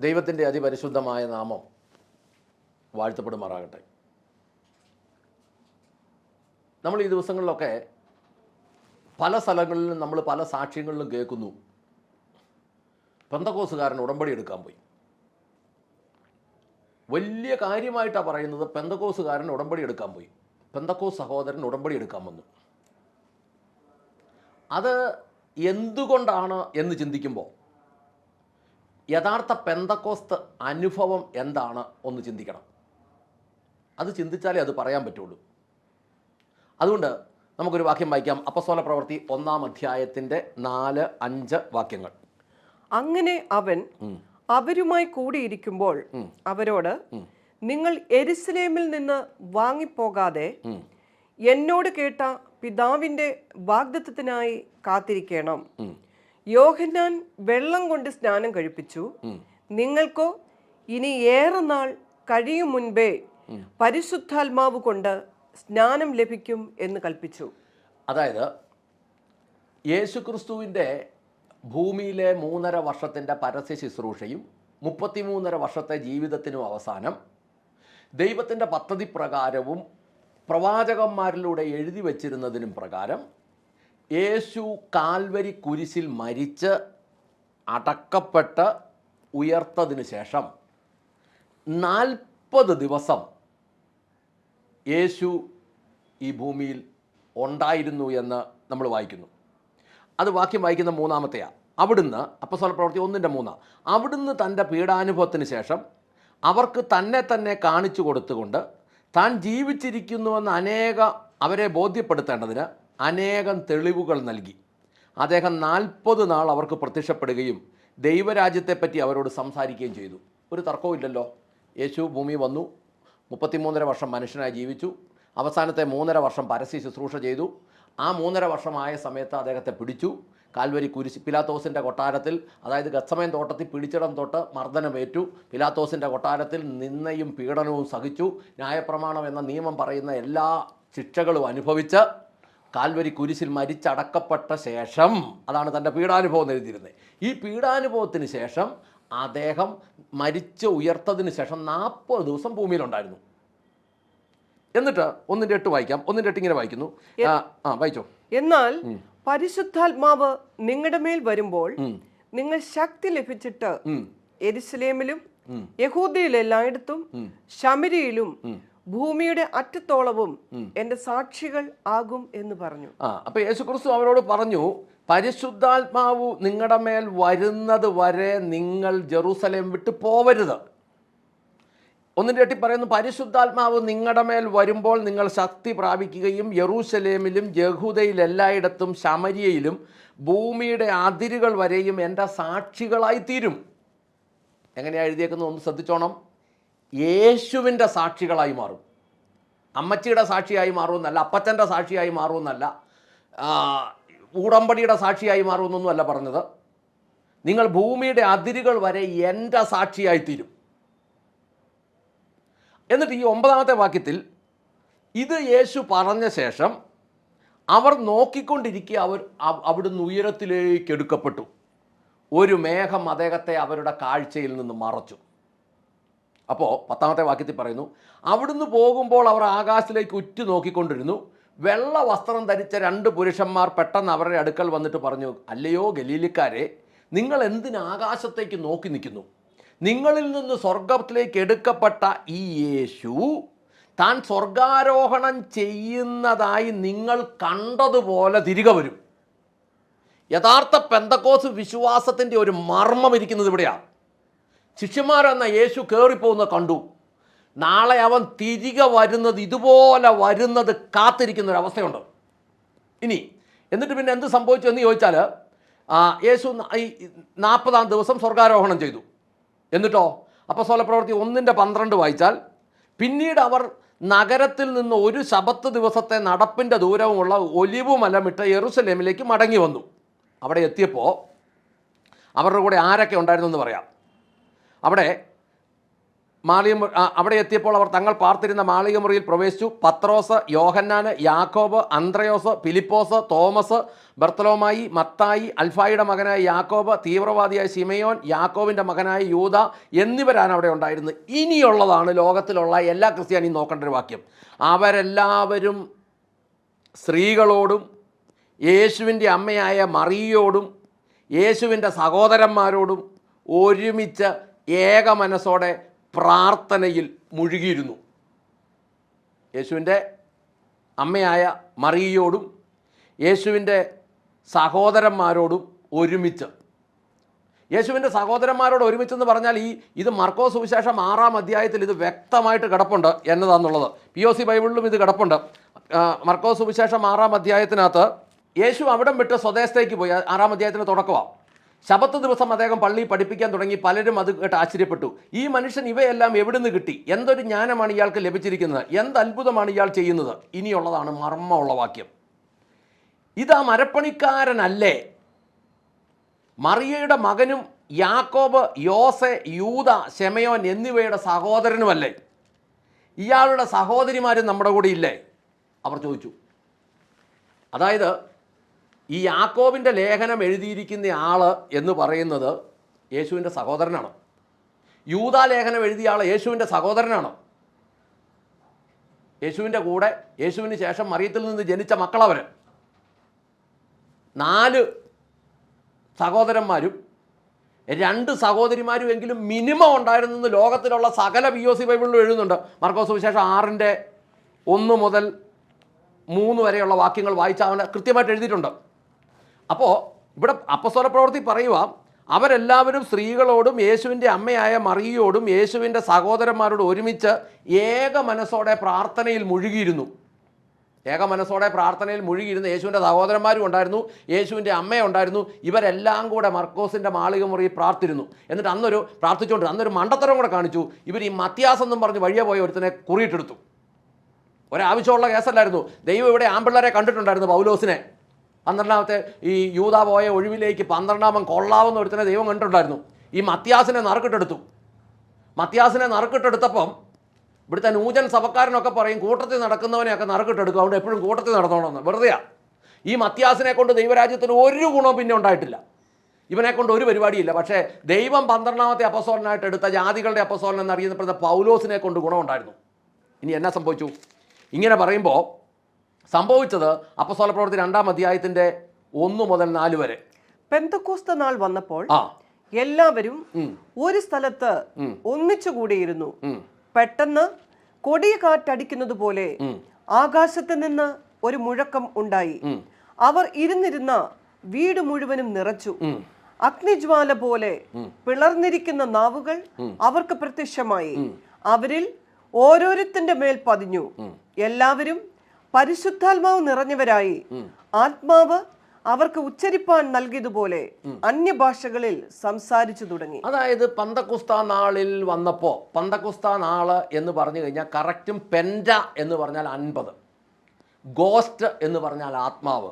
ദൈവത്തിന്റെ അതിപരിശുദ്ധമായ നാമം വാഴ്ത്തപ്പെടുമാറാകട്ടെ. നമ്മൾ ഈ ദിവസങ്ങളിലൊക്കെ പല സ്ഥലങ്ങളിലും നമ്മൾ പല സാക്ഷ്യങ്ങളിലും കേൾക്കുന്നു. പെന്തക്കോസുകാരൻ ഉടമ്പടി എടുക്കാൻ പോയി. വലിയ കാര്യമായിട്ടാണ് പറയുന്നത് പെന്തക്കോസുകാരൻ ഉടമ്പടി എടുക്കാൻ പോയി. പെന്തക്കോസ് സഹോദരൻ ഉടമ്പടി എടുക്കാൻ വന്നു. അത് എന്തുകൊണ്ടാണ് എന്ന് ചിന്തിക്കുമ്പോൾ യഥാർത്ഥ പെന്തക്കോസ്ത് അനുഭവം എന്താണ് ഒന്ന് ചിന്തിക്കണം. അത് ചിന്തിച്ചാലേ അത് പറയാൻ പറ്റുള്ളൂ. അതുകൊണ്ട് നമുക്കൊരു വാക്യം വായിക്കാം. അപ്പസോല പ്രവൃത്തി ഒന്നാം അധ്യായത്തിന്റെ നാല് അഞ്ച് വാക്യങ്ങൾ. അങ്ങനെ അവൻ അവരുമായി കൂടിയിരിക്കുമ്പോൾ അവരോട് നിങ്ങൾ എരുസലേമിൽ നിന്ന് വാങ്ങിപ്പോകാതെ എന്നോട് കേട്ട പിതാവിന്റെ വാഗ്ദത്വത്തിനായി കാത്തിരിക്കണം. യോഹന്നാൻ വെള്ളം കൊണ്ട് സ്നാനം കഴിപ്പിച്ചു. നിങ്ങൾക്കോ ഇനി ഏറെ നാൾ കഴിയും മുൻപേ പരിശുദ്ധാത്മാവ് കൊണ്ട് സ്നാനം ലഭിക്കും എന്ന് കൽപ്പിച്ചു. അതായത് യേശുക്രിസ്തുവിന്റെ ഭൂമിയിലെ മൂന്നര വർഷത്തിന്റെ പരസ്യ ശുശ്രൂഷയും മുപ്പത്തിമൂന്നര വർഷത്തെ ജീവിതത്തിനും അവസാനം ദൈവത്തിന്റെ പദ്ധതി പ്രകാരവും പ്രവാചകന്മാരിലൂടെ എഴുതി വച്ചിരുന്നതിനും പ്രകാരം യേശു കാൽവരി കുരിശിൽ മരിച്ച് അടക്കപ്പെട്ട് ഉയർത്തതിന് ശേഷം നാൽപ്പത് ദിവസം യേശു ഈ ഭൂമിയിൽ ഉണ്ടായിരുന്നു എന്ന് നമ്മൾ വായിക്കുന്നു. അത് വാക്യം വായിക്കുന്ന മൂന്നാമത്തെയാണ് അവിടുന്ന് അപ്പസ്വല പ്രവൃത്തി ഒന്നിന്റെ മൂന്നാണ് അവിടുന്ന് തന്റെ പീഡാനുഭവത്തിന് ശേഷം അവർക്ക് തന്നെ തന്നെ കാണിച്ചു കൊടുത്തുകൊണ്ട് താൻ ജീവിച്ചിരിക്കുന്നുവെന്ന് അനേക അവരെ ബോധ്യപ്പെടുത്തേണ്ടതിന് അനേകം തെളിവുകൾ നൽകി. അദ്ദേഹം നാൽപ്പത് നാൾ അവർക്ക് പ്രത്യക്ഷപ്പെടുകയും ദൈവരാജ്യത്തെപ്പറ്റി അവരോട് സംസാരിക്കുകയും ചെയ്തു. ഒരു തർക്കവുമില്ലല്ലോ യേശു ഭൂമി വന്നു. മുപ്പത്തിമൂന്നര വർഷം മനുഷ്യനായി ജീവിച്ചു. അവസാനത്തെ മൂന്നര വർഷം പരസ്യ ശുശ്രൂഷ ചെയ്തു. ആ മൂന്നര വർഷമായ സമയത്ത് അദ്ദേഹത്തെ പിടിച്ചു. കാൽവരി കുരിശ് പിലാത്തോസിന്റെ കൊട്ടാരത്തിൽ അതായത് ഗത്സമയം തോട്ടത്തിൽ പിടിച്ചിടം തൊട്ട് മർദ്ദനമേറ്റു. പിലാത്തോസിന്റെ കൊട്ടാരത്തിൽ നിന്നയും പീഡനവും സഹിച്ചു. ന്യായപ്രമാണം എന്ന നിയമം പറയുന്ന എല്ലാ ശിക്ഷകളും അനുഭവിച്ച് കാൽവരി കുരിശിൽ മരിച്ചടക്കപ്പെട്ട ശേഷം അതാണ് തന്റെ പീഡാനുഭവം എഴുതിയിരുന്നത്. ഈ പീഡാനുഭവത്തിന് ശേഷം അദ്ദേഹം മരിച്ച് ഉയർത്തതിന് ശേഷം നാൽപ്പത് ദിവസം ഭൂമിയിലുണ്ടായിരുന്നു. എന്നിട്ട് ഒന്നിന്റെ എട്ട് വായിക്കാം. ഒന്നിന്റെ എട്ട് ഇങ്ങനെ വായിക്കുന്നു. ആ ആ വായിച്ചോ. എന്നാൽ പരിശുദ്ധാത്മാവ് നിങ്ങളുടെ മേൽ വരുമ്പോൾ നിങ്ങൾ ശക്തി ലഭിച്ചിട്ട് എരുസലേമിലും യഹൂദിയിലെല്ലായിടത്തും ശമരിയിലും ഭൂമിയുടെ അറ്റത്തോളവും എന്റെ സാക്ഷികൾ ആകും എന്ന് പറഞ്ഞു. ആ അപ്പോൾ യേശുക്രിസ്തു അവരോട് പറഞ്ഞു പരിശുദ്ധാത്മാവ് നിങ്ങളുടെ മേൽ വരുന്നത് വരെ നിങ്ങൾ ജെറൂസലേം വിട്ട് പോവരുത്. ഒന്നിന്റെ എട്ടി പറയുന്നു പരിശുദ്ധാത്മാവ് നിങ്ങളുടെ മേൽ വരുമ്പോൾ നിങ്ങൾ ശക്തി പ്രാപിക്കുകയും യെറൂശലേമിലും യഹൂദയിൽ എല്ലായിടത്തും ശമരിയയിലും ഭൂമിയുടെ അതിരുകൾ വരെയും എന്റെ സാക്ഷികളായി തീരും. എങ്ങനെയാണ് എഴുതിയേക്കുന്നത് ഒന്ന് ശ്രദ്ധിച്ചോണം. യേശുവിന്റെ സാക്ഷികളായി മാറും. അമ്മച്ചിയുടെ സാക്ഷിയായി മാറുമെന്നല്ല അപ്പച്ചന്റെ സാക്ഷിയായി മാറുമെന്നല്ല ഉടമ്പടിയുടെ സാക്ഷിയായി മാറുമെന്നൊന്നും അല്ല പറഞ്ഞത്. നിങ്ങൾ ഭൂമിയുടെ അതിരുകൾ വരെ എന്റെ സാക്ഷിയായി തീരും. എന്നിട്ട് ഈ ഒമ്പതാമത്തെ വാക്യത്തിൽ ഇത് യേശു പറഞ്ഞ ശേഷം അവർ നോക്കിക്കൊണ്ടിരിക്കുക അവർ അവ- അവിടുന്ന് ഉയരത്തിലേക്ക് എടുക്കപ്പെട്ടു. ഒരു മേഘം അദ്ദേഹത്തെ അവരുടെ കാഴ്ചയിൽ നിന്ന് മറച്ചു. അപ്പോൾ പത്താമത്തെ വാക്യത്തിൽ പറയുന്നു അവിടുന്ന് പോകുമ്പോൾ അവർ ആകാശത്തിലേക്ക് ഉറ്റു നോക്കിക്കൊണ്ടിരുന്നു. വെള്ള വസ്ത്രം ധരിച്ച രണ്ട് പുരുഷന്മാർ പെട്ടെന്ന് അവരുടെ അടുക്കൽ വന്നിട്ട് പറഞ്ഞു അല്ലയോ ഗലീലിക്കാരെ നിങ്ങൾ എന്തിന് ആകാശത്തേക്ക് നോക്കി നിൽക്കുന്നു? നിങ്ങളിൽ നിന്ന് സ്വർഗത്തിലേക്ക് എടുക്കപ്പെട്ട ഈ യേശു താൻ സ്വർഗാരോഹണം ചെയ്യുന്നതായി നിങ്ങൾ കണ്ടതുപോലെ തിരികെ വരും. യഥാർത്ഥ പെന്തക്കോസ് വിശ്വാസത്തിന്റെ ഒരു മർമ്മം ഇരിക്കുന്നത് ഇവിടെയാണ് ശിഷ്യന്മാരെന്ന യേശു കയറിപ്പോകുന്ന കണ്ടു. നാളെ അവൻ തിരികെ വരുന്നത് ഇതുപോലെ വരുന്നത് കാത്തിരിക്കുന്ന ഒരു അവസ്ഥയുണ്ട് ഇനി എന്നിട്ട് പിന്നെ എന്ത് സംഭവിച്ചു എന്ന് ചോദിച്ചാൽ യേശു ഈ നാൽപ്പതാം ദിവസം സ്വർഗാരോഹണം ചെയ്തു. എന്നിട്ടോ? അപ്പോൾ പ്രവൃത്തി ഒന്നിന്റെ പന്ത്രണ്ട് വായിച്ചാൽ പിന്നീട് അവർ നഗരത്തിൽ നിന്ന് ഒരു ശബത്ത് ദിവസത്തെ നടപ്പിന്റെ ദൂരവുമുള്ള ഒലിവ് മലമിട്ട യെറുസലേമിലേക്ക് മടങ്ങി വന്നു. അവിടെ എത്തിയപ്പോൾ അവരുടെ കൂടെ ആരൊക്കെ ഉണ്ടായിരുന്നു എന്ന് പറയാം. അവിടെ മാളിക അവിടെ എത്തിയപ്പോൾ അവർ തങ്ങൾ പാർത്തിരുന്ന മാളിക മുറിയിൽ പ്രവേശിച്ചു. പത്രോസ് യോഹന്നാന് യാക്കോബ് അന്ത്രയോസ് ഫിലിപ്പോസ് തോമസ് ബർത്തലോമായി മത്തായി അൽഫായിയുടെ മകനായ യാക്കോബ് തീവ്രവാദിയായ സിമയോൻ യാക്കോബിന്റെ മകനായ യൂത എന്നിവരാണ് അവിടെ ഉണ്ടായിരുന്നത്. ഇനിയുള്ളതാണ് ലോകത്തിലുള്ള എല്ലാ ക്രിസ്ത്യാനിയും നോക്കേണ്ട ഒരു വാക്യം. അവരെല്ലാവരും സ്ത്രീകളോടും യേശുവിന്റെ അമ്മയായ മറിയോടും യേശുവിന്റെ സഹോദരന്മാരോടും ഒരുമിച്ച് ഏക മനസ്സോടെ പ്രാർത്ഥനയിൽ മുഴുകിയിരുന്നു. യേശുവിന്റെ അമ്മയായ മറിയയോടും യേശുവിന്റെ സഹോദരന്മാരോടും ഒരുമിച്ച്. യേശുവിന്റെ സഹോദരന്മാരോട് ഒരുമിച്ചെന്ന് പറഞ്ഞാൽ ഈ ഇത് മർക്കോ സുവിശേഷം ആറാം അധ്യായത്തിൽ ഇത് വ്യക്തമായിട്ട് കിടപ്പുണ്ട് എന്നതാണെന്നുള്ളത് പി ഒ സി ബൈബിളിലും ഇത് കിടപ്പുണ്ട്. മർക്കോ സുവിശേഷം ആറാം അധ്യായത്തിനകത്ത് യേശു അവിടം വിട്ട് സ്വദേശത്തേക്ക് പോയി. ആറാം അധ്യായത്തിന് തുടക്കമാണ് ശബത്ത് ദിവസം അദ്ദേഹം പള്ളി പഠിപ്പിക്കാൻ തുടങ്ങി പലരും അത് കേട്ട് ആശ്ചര്യപ്പെട്ടു. ഈ മനുഷ്യൻ ഇവയെല്ലാം എവിടുന്ന് കിട്ടി? എന്തൊരു ജ്ഞാനമാണ് ഇയാൾക്ക് ലഭിച്ചിരിക്കുന്നത്? എന്ത് അത്ഭുതമാണ് ഇയാൾ ചെയ്യുന്നത്? ഇനിയുള്ളതാണ് മർമ്മമുള്ള വാക്യം. ഇതാ മരപ്പണിക്കാരനല്ലേ? മറിയയുടെ മകനും യാക്കോബ് യോസെ യൂത ശെമയോൻ എന്നിവയുടെ സഹോദരനുമല്ലേ? ഇയാളുടെ സഹോദരിമാരും നമ്മുടെ കൂടെ ഇല്ലേ? അവർ ചോദിച്ചു. അതായത് ഈ യാക്കോബിന്റെ ലേഖനം എഴുതിയിരിക്കുന്ന ആൾ എന്ന് പറയുന്നത് യേശുവിന്റെ സഹോദരനാണ്. യൂതാ ലേഖനം എഴുതിയ ആൾ യേശുവിന്റെ സഹോദരനാണ്. യേശുവിന്റെ കൂടെ യേശുവിന് ശേഷം മറിയത്തിൽ നിന്ന് ജനിച്ച മക്കളവർ നാല് സഹോദരന്മാരും രണ്ട് സഹോദരിമാരും എങ്കിലും മിനിമം ഉണ്ടായിരുന്നെന്ന് ലോകത്തിലുള്ള സകല പി ഒ സി ബൈബിളിലും എഴുതുന്നുണ്ട്. മർക്കോസ് വിശേഷം ആറിന്റെ ഒന്ന് മുതൽ മൂന്ന് വരെയുള്ള വാക്യങ്ങൾ വായിച്ചാൽ അവനെ കൃത്യമായിട്ട് എഴുതിയിട്ടുണ്ട്. അപ്പോൾ ഇവിടെ അപ്പസ്വല പ്രവൃത്തി പറയുക അവരെല്ലാവരും സ്ത്രീകളോടും യേശുവിന്റെ അമ്മയായ മറിയയോടും യേശുവിന്റെ സഹോദരന്മാരോടും ഒരുമിച്ച് ഏക മനസ്സോടെ പ്രാർത്ഥനയിൽ മുഴുകിയിരുന്നു. ഏക മനസ്സോടെ പ്രാർത്ഥനയിൽ മുഴുകിയിരുന്ന യേശുവിന്റെ സഹോദരന്മാരും ഉണ്ടായിരുന്നു യേശുവിന്റെ അമ്മയുണ്ടായിരുന്നു ഇവരെല്ലാം കൂടെ മർക്കോസിന്റെ മാളിക മുറിയിൽ പ്രാർത്ഥിരുന്നു എന്നിട്ട് അന്നൊരു പ്രാർത്ഥിച്ചുകൊണ്ട് അന്നൊരു മണ്ടത്തരം കൂടെ കാണിച്ചു. ഇവർ ഈ മത്യാസ് എന്നും പറഞ്ഞ് വഴിയെ പോയ ഒരുത്തനെ കുറിയിട്ടെടുത്തു. ഒരാവശ്യമുള്ള കേസല്ലായിരുന്നു. ദൈവം ഇവിടെ ആമ്പിള്ളേരെ കണ്ടിട്ടുണ്ടായിരുന്നു പൗലോസിനെ. പന്ത്രണ്ടാമത്തെ ഈ യൂത പോയ ഒഴിവിലേക്ക് പന്ത്രണ്ടാമൻ കൊള്ളാവുന്ന ഒരുത്തനെ ദൈവം കണ്ടിട്ടുണ്ടായിരുന്നു. ഈ മത്യാസിനെ നറുക്കിട്ടെടുത്തു. മത്യാസിനെ നറുക്കിട്ടെടുത്തപ്പം ഇവിടുത്തെ നൂജൻ സഭക്കാരനൊക്കെ പറയും കൂട്ടത്തിൽ നടക്കുന്നവനെയൊക്കെ നറുക്കിട്ടെടുക്കും. അതുകൊണ്ട് എപ്പോഴും കൂട്ടത്തിൽ നടന്നോണമെന്ന് വെറുതെയാ. ഈ മത്യാസിനെ കൊണ്ട് ദൈവരാജ്യത്തിന് ഒരു ഗുണവും പിന്നെ ഉണ്ടായിട്ടില്ല. ഇവനെ കൊണ്ട് ഒരു പരിപാടിയില്ല. പക്ഷേ ദൈവം പന്ത്രണ്ടാമത്തെ അപ്പസോലനായിട്ട് എടുത്ത ജാതികളുടെ അപ്പസോലൻ എന്നറിയപ്പെടുന്ന പൗലോസിനെ കൊണ്ട് ഗുണമുണ്ടായിരുന്നു. ഇനി എന്നാ സംഭവിച്ചു? ഇങ്ങനെ പറയുമ്പോൾ സംഭവിച്ചത് അപ്പസോല പ്രവൃത്തി രണ്ടാം അധ്യായത്തിന്റെ ഒന്ന് മുതൽ നാല് വരെ. പെന്തക്കോസ്ത നാൾ വന്നപ്പോൾ എല്ലാവരും ഒരു സ്ഥലത്ത് ഒന്നിച്ചു കൂടിയിരുന്നു. പെട്ടെന്ന് കൊടിയ കാറ്റടിക്കുന്നത് പോലെ ആകാശത്ത് നിന്ന് ഒരു മുഴക്കം ഉണ്ടായി. അവർ ഇരുന്നിരുന്ന വീട് മുഴുവനും നിറച്ചു. അഗ്നിജ്വാല പോലെ പിളർന്നിരിക്കുന്ന നാവുകൾ അവർക്ക് പ്രത്യക്ഷമായി. അവരിൽ ഓരോരുത്തന്റെ മേൽ പതിഞ്ഞു. എല്ലാവരും പരിശുദ്ധാത്മാവ് നിറഞ്ഞവരായി. ആത്മാവ് അവർക്ക് ഉച്ചരിപ്പാൻ നൽകിയതുപോലെ അന്യഭാഷകളിൽ സംസാരിച്ചു തുടങ്ങി. അതായത് പന്തക്കുസ്ത നാളിൽ വന്നപ്പോൾ പന്തക്കുസ്ത നാൾ എന്ന് പറഞ്ഞു കഴിഞ്ഞാൽ കറക്റ്റും പെൻഡ എന്ന് പറഞ്ഞാൽ അൻപത്. ഗോസ്റ്റ് എന്ന് പറഞ്ഞാൽ ആത്മാവ്.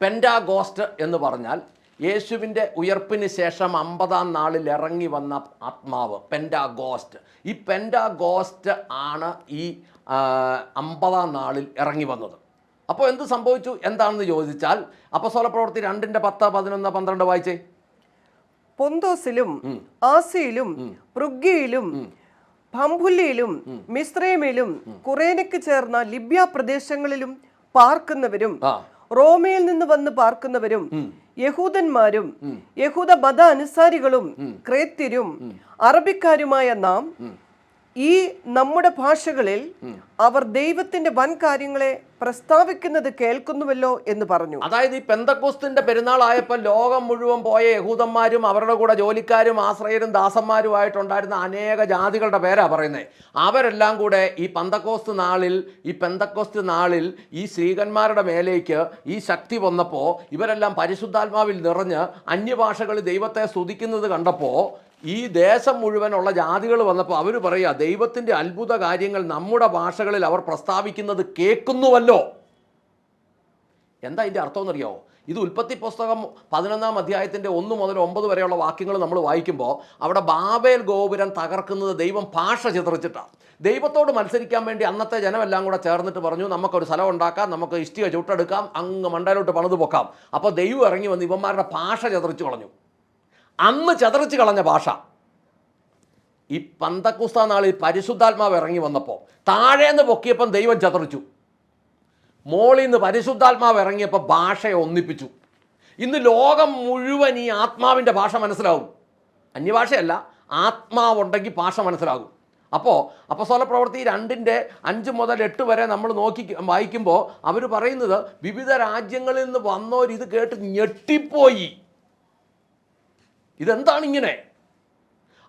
പെന്റ ഗോസ്റ്റ് എന്ന് പറഞ്ഞാൽ യേശുവിന്റെ ഉയർപ്പിന് ശേഷം അമ്പതാം നാളിൽ ഇറങ്ങി വന്ന ആത്മാവ് പെന്റ ഗോസ്റ്റ് ഈ പെന്റ ഗോസ്റ്റ് ആണ് ഈ അമ്പതാം നാളിൽ ഇറങ്ങി വന്നത്. അപ്പോൾ എന്ത് സംഭവിച്ചു? എന്താണെന്ന് ചോദിച്ചാൽ അപ്പസോല പ്രവൃത്തി രണ്ടിന്റെ പത്ത് പതിനൊന്ന് പന്ത്രണ്ട് വായിച്ചേ. പൊന്തോസിലും ആസിയിലും പൃഗ്യയിലും പമ്പുല്ലിയിലും മിസ്രൈമിലും കുറേനയ്ക്ക് ചേർന്ന ലിബ്യ പ്രദേശങ്ങളിലും പാർക്കുന്നവരും റോമയിൽ നിന്ന് വന്ന് പാർക്കുന്നവരും യഹൂദന്മാരും യഹൂദ മത അനുസാരികളും ക്രേത്യരും അറബിക്കാരുമായ നാം ഈ നമ്മുടെ ഭാഷകളിൽ അവർ ദൈവത്തിന്റെ വൻ കാര്യങ്ങളെ പ്രസ്താവിക്കുന്നത് കേൾക്കുന്നുവല്ലോ എന്ന് പറഞ്ഞു. അതായത് ഈ പെന്തക്കോസ്തിന്റെ പെരുന്നാളായപ്പോൾ ലോകം മുഴുവൻ പോയ യഹൂദന്മാരും അവരുടെ കൂടെ ജോലിക്കാരും ആശ്രയരും ദാസന്മാരുമായിട്ടുണ്ടായിരുന്ന അനേക ജാതികളുടെ പേരാ പറയുന്നത് അവരെല്ലാം കൂടെ ഈ പന്തക്കോസ്ത് നാളിൽ ഈ പെന്തക്കോസ്ത് നാളിൽ ഈ സ്ത്രീകന്മാരുടെ മേലേക്ക് ഈ ശക്തി വന്നപ്പോൾ ഇവരെല്ലാം പരിശുദ്ധാത്മാവിൽ നിറഞ്ഞ് അന്യഭാഷകളിൽ ദൈവത്തെ സ്തുതിക്കുന്നത് കണ്ടപ്പോൾ ഈ ദേശം മുഴുവനുള്ള ജാതികൾ വന്നപ്പോൾ അവർ പറയുക ദൈവത്തിന്റെ അത്ഭുത കാര്യങ്ങൾ നമ്മുടെ ഭാഷകളിൽ അവർ പ്രസ്താവിക്കുന്നത് കേൾക്കുന്നുവല്ലോ. എന്താ ഇതിന്റെ അർത്ഥം എന്നറിയാമോ ഇത് ഉൽപ്പത്തി പുസ്തകം പതിനൊന്നാം അധ്യായത്തിന്റെ ഒന്ന് മുതൽ ഒമ്പത് വരെയുള്ള വാക്യങ്ങൾ നമ്മൾ വായിക്കുമ്പോൾ അവിടെ ബാബേൽ ഗോപുരം തകർക്കുന്നത് ദൈവം ഭാഷ ചിതറിച്ചിട്ടാണ്. ദൈവത്തോട് മത്സരിക്കാൻ വേണ്ടി അന്നത്തെ ജനമെല്ലാം കൂടെ ചേർന്നിട്ട് പറഞ്ഞു നമുക്കൊരു സ്ഥലം ഉണ്ടാക്കാം നമുക്ക് ഇഷ്ടിക ചുട്ടെടുക്കാം അങ്ങ് മണ്ടയിലോട്ട് പണിത് പൊക്കാം. അപ്പോൾ ദൈവം ഇറങ്ങി വന്ന് ഇവന്മാരുടെ ഭാഷ ചതറിച്ച് കളഞ്ഞു. അന്ന് ചതറിച്ച് കളഞ്ഞ ഭാഷ. ഈ പന്തക്കുസ്ത നാളിൽ പരിശുദ്ധാത്മാവ് ഇറങ്ങി വന്നപ്പോൾ താഴേന്ന് പൊക്കിയപ്പം ദൈവം ചതറിച്ചു. മോളിൽ നിന്ന് പരിശുദ്ധാത്മാവ് ഇറങ്ങിയപ്പോൾ ഭാഷയെ ഒന്നിപ്പിച്ചു. ഇന്ന് ലോകം മുഴുവൻ ഈ ആത്മാവിന്റെ ഭാഷ മനസ്സിലാവും. അന്യഭാഷയല്ല ആത്മാവുണ്ടെങ്കിൽ ഭാഷ മനസ്സിലാകും. അപ്പോൾ അപ്പസോല പ്രവൃത്തി രണ്ടിന്റെ അഞ്ച് മുതൽ എട്ട് വരെ നമ്മൾ നോക്കി വായിക്കുമ്പോൾ അവർ പറയുന്നത് വിവിധ രാജ്യങ്ങളിൽ നിന്ന് വന്നവർ ഇത് കേട്ട് ഞെട്ടിപ്പോയി. ഇതെന്താണ് ഇങ്ങനെ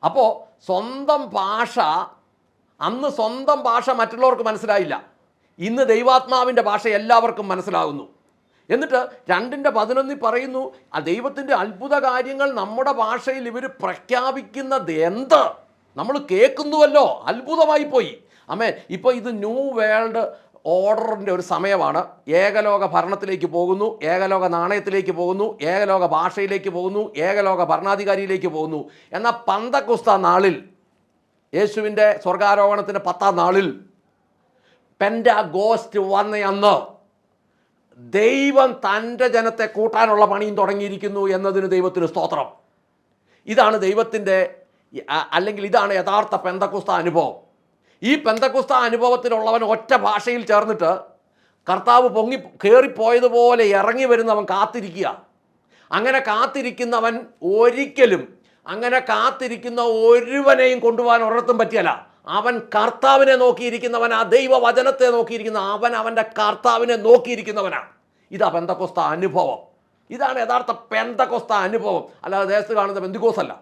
അപ്പോൾ സ്വന്തം ഭാഷ അന്ന് സ്വന്തം ഭാഷ മറ്റുള്ളവർക്ക് മനസ്സിലായില്ല. ഇന്ന് ദൈവാത്മാവിന്റെ ഭാഷ എല്ലാവർക്കും മനസ്സിലാകുന്നു എന്നിട്ട് രണ്ടിന്റെ പതിനൊന്നിൽ പറയുന്നു ആ ദൈവത്തിന്റെ അത്ഭുത കാര്യങ്ങൾ നമ്മുടെ ഭാഷയിൽ ഇവർ പ്രഖ്യാപിക്കുന്നത് എന്ത്? നമ്മൾ കേൾക്കുന്നുവല്ലോ. അത്ഭുതമായി പോയി അമ്മേ ഇപ്പോൾ ഇത് ന്യൂ വേൾഡ് ഓർഡറിന്റെ ഒരു സമയമാണ്. ഏകലോക ഭരണത്തിലേക്ക് പോകുന്നു. ഏകലോക നാണയത്തിലേക്ക് പോകുന്നു. ഏകലോക ഭാഷയിലേക്ക് പോകുന്നു. ഏകലോക ഭരണാധികാരിയിലേക്ക് പോകുന്നു. എന്നാൽ പന്തക്കുസ്ത നാളിൽ യേശുവിന്റെ സ്വർഗാരോഹണത്തിന്റെ പത്താം നാളിൽ പെൻഡ ഗോസ്റ്റ് വന്നയന്ന് ദൈവം തന്റെ ജനത്തെ കൂട്ടാനുള്ള പണിയും തുടങ്ങിയിരിക്കുന്നു എന്നതിന് ദൈവത്തിന് സ്തോത്രം. ഇതാണ് ദൈവത്തിന്റെ അല്ലെങ്കിൽ ഇതാണ് യഥാർത്ഥ പെന്തക്കുസ്ത അനുഭവം. ഈ പെന്തക്കുസ്ത അനുഭവത്തിലുള്ളവൻ ഒറ്റ ഭാഷയിൽ ചേർന്നിട്ട് കർത്താവ് പൊങ്ങി കയറിപ്പോയതുപോലെ ഇറങ്ങി വരുന്നവൻ കാത്തിരിക്കുക. അങ്ങനെ കാത്തിരിക്കുന്നവൻ ഒരിക്കലും അങ്ങനെ കാത്തിരിക്കുന്ന ഒരുവനെയും കൊണ്ടുപോകാൻ ഒരിടത്തും പറ്റിയല്ല. അവൻ കർത്താവിനെ നോക്കിയിരിക്കുന്നവൻ ആ ദൈവവചനത്തെ നോക്കിയിരിക്കുന്ന അവൻ അവന്റെ കർത്താവിനെ നോക്കിയിരിക്കുന്നവനാണ് ഇതാ പെന്തക്കൊസ്ത അനുഭവം. ഇതാണ് യഥാർത്ഥ പെന്തക്കൊസ്ത അനുഭവം. അല്ലാതെ ദേശത്ത് കാണുന്ന ബന്ധുക്കോസല്ല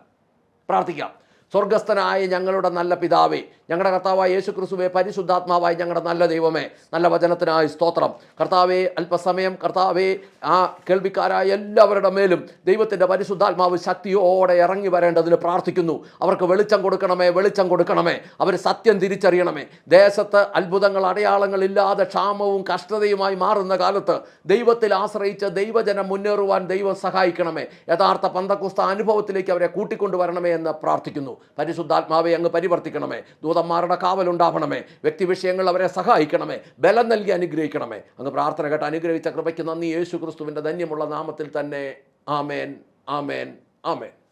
പ്രാർത്ഥിക്കാം. സ്വർഗസ്ഥനായ ഞങ്ങളുടെ നല്ല പിതാവേ ഞങ്ങളുടെ കർത്താവായ യേശു ക്രിസ്തുവെ പരിശുദ്ധാത്മാവായി ഞങ്ങളുടെ നല്ല ദൈവമേ നല്ല വചനത്തിനായി സ്തോത്രം. കർത്താവെ അല്പസമയം കർത്താവെ ആ കേൾവിക്കാരായ എല്ലാവരുടെ മേലും ദൈവത്തിന്റെ പരിശുദ്ധാത്മാവ് ശക്തിയോടെ ഇറങ്ങി വരേണ്ടതിന് പ്രാർത്ഥിക്കുന്നു. അവർക്ക് വെളിച്ചം കൊടുക്കണമേ വെളിച്ചം കൊടുക്കണമേ. അവർ സത്യം തിരിച്ചറിയണമേ. ദേശത്ത് അത്ഭുതങ്ങൾ അടയാളങ്ങളില്ലാതെ ക്ഷാമവും കഷ്ടതയുമായി മാറുന്ന കാലത്ത് ദൈവത്തിൽ ആശ്രയിച്ച് ദൈവജനം മുന്നേറുവാൻ ദൈവം സഹായിക്കണമേ. യഥാർത്ഥ പന്തക്കുസ്ത അനുഭവത്തിലേക്ക് അവരെ കൂട്ടിക്കൊണ്ടുവരണമേ എന്ന് പ്രാർത്ഥിക്കുന്നു. പരിശുദ്ധാത്മാവെ അങ്ങ് പരിവർത്തിക്കണമേ. ദൂതന്മാരുടെ കാവലുണ്ടാവണമേ. വ്യക്തി വിഷയങ്ങൾ അവരെ സഹായിക്കണമേ. ബലം നൽകി അനുഗ്രഹിക്കണമേ. അങ്ങ് പ്രാർത്ഥന കേട്ട് അനുഗ്രഹിച്ച കൃപയ്ക്ക് നന്ദി. യേശു ക്രിസ്തുവിന്റെ ധന്യമുള്ള നാമത്തിൽ തന്നെ ആമേൻ ആമേൻ ആമേൻ.